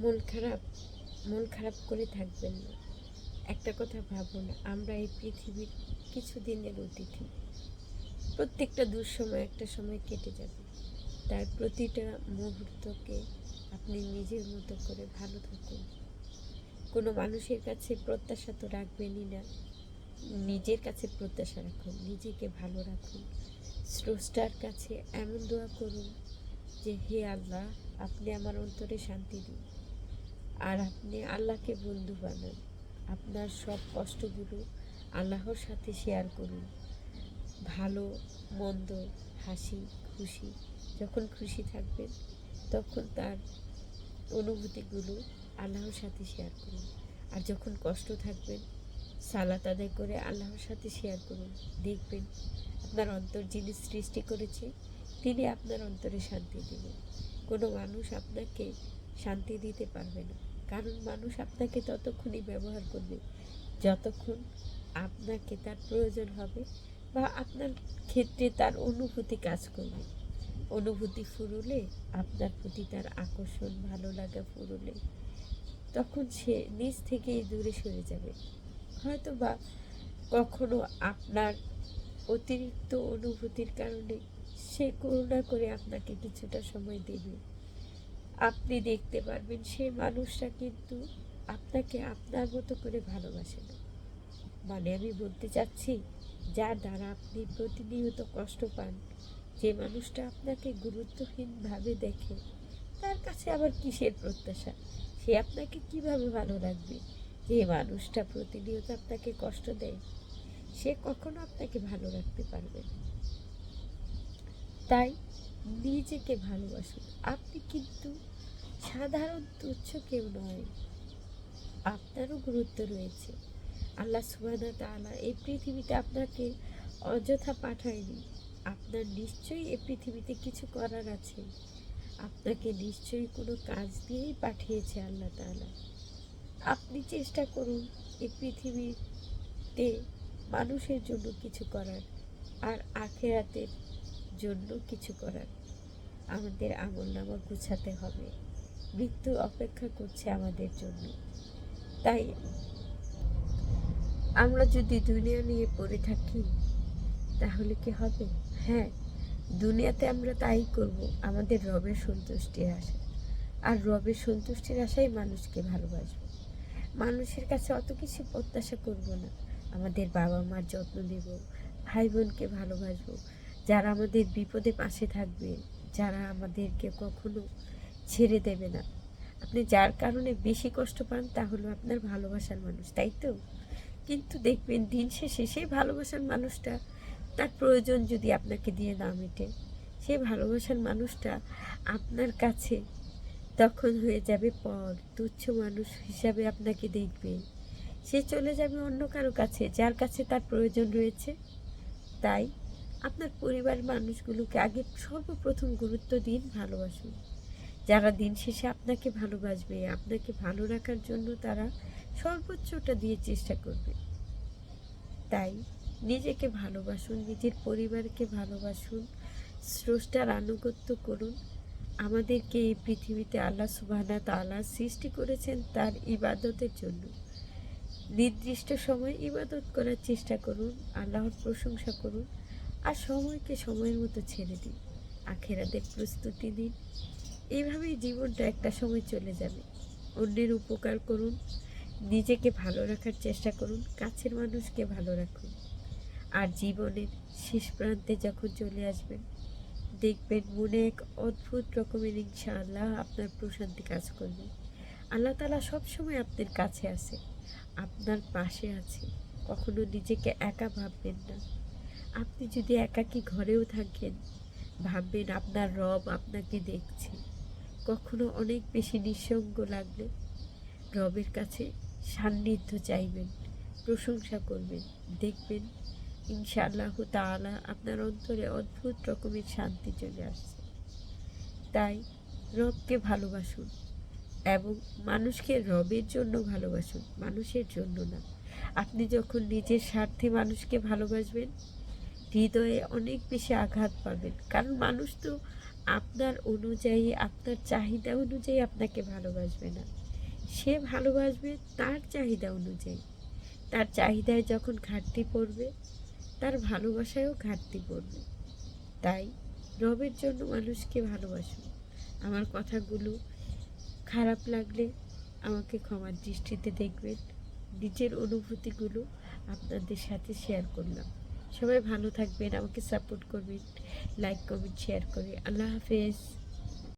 মন খারাপ মন খারাপ করে থাকবেন না। একটা কথা ভাবুন, আমরা এই পৃথিবীর কিছু দিনের অতিথি। প্রত্যেকটা দুঃসময় একটা সময় কেটে যাবে। তার প্রতিটা মুহূর্তকে আপনি নিজের মতো করে ভালো থাকুন। কোনো মানুষের কাছে প্রত্যাশা তো রাখবেনই না। নিজের কাছে প্রত্যাশা রাখুন, নিজেকে ভালো রাখুন। স্রষ্টার কাছে এমন দোয়া করুন যে, হে আল্লাহ, আপনি আমার অন্তরে শান্তি দিন। আর আপনি আল্লাহকে বন্ধু বানান। আপনার সব কষ্টগুলো আল্লাহর সাথে শেয়ার করুন। ভালো, মন্দ, হাসি, খুশি, যখন খুশি থাকবেন, তখন তার অনুভূতিগুলো আল্লাহর সাথে শেয়ার করুন। আর যখন কষ্ট থাকবেন, সালাত আদায় করে আল্লাহর সাথে শেয়ার করুন। দেখবেন আপনার অন্তর যিনি সৃষ্টি করেছে, তিনি আপনার অন্তরে শান্তি দেবেন। কোনো মানুষ আপনাকে শান্তি দিতে পারবে না। কারণ মানুষ আপনাকে ততক্ষণই ব্যবহার করবে। যতক্ষণ আপনাকে তার প্রয়োজন হবে বা আপনার ক্ষেত্রে তার অনুভূতি কাজ করবে। অনুভূতি ফুরুলে, আপনার প্রতি তার আকর্ষণ, ভালো লাগা ফুরুলে, তখন সে নিজ থেকেই দূরে সরে যাবে। হয়তো বা কখনো আপনার অতিরিক্ত অনুভূতির কারণে সে করুণা করে আপনাকে কিছুটা সময় দেবে। আপনি দেখতে পারবেন, সেই মানুষটা কিন্তু আপনাকে আপনার মতো করে ভালোবাসে না। মানে আমি বলতে চাচ্ছি, যার দ্বারা আপনি প্রতিনিয়ত কষ্ট পান, যে মানুষটা আপনাকে গুরুত্বহীনভাবে দেখে, তার কাছে আবার কিসের প্রত্যাশা? সে আপনাকে কীভাবে ভালো রাখবে? যে মানুষটা প্রতিনিয়ত আপনাকে কষ্ট দেয়, সে কখনো আপনাকে ভালো রাখতে পারবে না। তাই নিজেকে ভালোবাসুন আপনি কিন্তু সাধারণ তুচ্ছ কেউ নয়। আপনারও গুরুত্ব রয়েছে। আল্লাহ সুবানা তাআলা এই পৃথিবীতে আপনাকে অযথা পাঠায়নি। আপনার নিশ্চয়ই এই পৃথিবীতে কিছু করার আছে। আপনাকে নিশ্চয়ই কোনো কাজ দিয়েই পাঠিয়েছে আল্লাহ তাআলা। আপনি চেষ্টা করুন এই পৃথিবীতে মানুষের জন্য কিছু করার, আর আখেরাতের জন্য কিছু করার। আমাদের আমল নামা গুছাতে হবে। মৃত্যু অপেক্ষা করছে আমাদের জন্য। তাই আমরা যদি দুনিয়া নিয়ে পড়ে থাকি, তাহলে কি হবে? হ্যাঁ দুনিয়াতে আমরা তাই করব, আমাদের রবের সন্তুষ্টির আশা। আর রবের সন্তুষ্টির আশাই মানুষকে ভালোবাসবো। মানুষের কাছে অত কিছু প্রত্যাশা করব না। আমাদের বাবা মার যত্ন দেব ভাই বোনকে ভালোবাসবো যারা আমাদের বিপদে পাশে থাকবে, যারা আমাদেরকে কখনো ছেড়ে দেবে না। আপনি যার কারণে বেশি কষ্ট পান, তা হলো আপনার ভালোবাসার মানুষ, তাই তো? কিন্তু দেখবেন দিন শেষে সেই ভালোবাসার মানুষটা তার প্রয়োজন যদি আপনাকে দিয়ে না মেটে। সেই ভালোবাসার মানুষটা আপনার কাছে তখন হয়ে যাবে পর, তুচ্ছ মানুষ হিসাবে আপনাকে দেখবে। সে চলে যাবে অন্য কারও কাছে, যার কাছে তার প্রয়োজন রয়েছে। তাই আপনার পরিবারের মানুষগুলোকে আগে সর্বপ্রথম গুরুত্ব দিন ভালোবাসুন। যারা দিন শেষে আপনাকে ভালোবাসবে, আপনাকে ভালো রাখার জন্য তারা সর্বোচ্চটা দিয়ে চেষ্টা করবে। তাই নিজেকে ভালোবাসুন, নিজের পরিবারকে ভালোবাসুন, স্রষ্টার আনুগত্য করুন। আমাদেরকে এই পৃথিবীতে আল্লাহ সুবাহনা তাআলা সৃষ্টি করেছেন তার ইবাদতের জন্য। নির্দিষ্ট সময় ইবাদত করার চেষ্টা করুন, আল্লাহর প্রশংসা করুন। আর সময়কে সময়ের মতো ছেড়ে দিন। আখেরাদের প্রস্তুতি দিন এইভাবেই জীবনটা একটা সময় চলে যাবে। অন্যের উপকার করুন। নিজেকে ভালো রাখার চেষ্টা করুন। কাছের মানুষকে ভালো রাখুন। আর জীবনের শেষ প্রান্তে যখন চলে আসবেন, দেখবেন মনে এক অদ্ভুত রকমের ইনশাআল্লাহ আপনার প্রশান্তি কাজ করবে। আল্লাহ তালা সবসময় আপনার কাছে আছে। আপনার পাশে আছে। কখনো নিজেকে একা ভাববেন না। আপনি যদি একাকী ঘরেও থাকেন, ভাববেন আপনার রব আপনাকে দেখছে। কখনো অনেক বেশি নিঃসঙ্গ লাগলে রবের কাছে সান্নিধ্য চাইবেন, প্রশংসা করবেন, দেখবেন ইনশাআল্লাহ তাআলা আপনার অন্তরে অদ্ভুত রকমের শান্তি চলে আসছে। তাই রবকে ভালোবাসুন এবং মানুষকে রবের জন্য ভালোবাসুন, মানুষের জন্য না। আপনি যখন নিজের স্বার্থে মানুষকে ভালোবাসবেন হৃদয়ে অনেক বেশি আঘাত পাবেন। কারণ মানুষ তো আপনার অনুযায়ী, আপনার চাহিদা অনুযায়ী আপনাকে ভালোবাসবে না। সে ভালোবাসবে তার চাহিদা অনুযায়ী। তার চাহিদায় যখন ঘাটতি পড়বে, তার ভালোবাসায়ও ঘাটতি পড়বে। তাই রবের জন্য মানুষকে ভালোবাসুন। আমার কথাগুলো খারাপ লাগলে আমাকে ক্ষমার দৃষ্টিতে দেখবেন। নিজের অনুভূতিগুলো আপনাদের সাথে শেয়ার করলাম। সবাই ভালো থাকবেন আমাকে সাপোর্ট করবেন লাইক করবেন শেয়ার করবেন। আল্লাহ হাফেজ।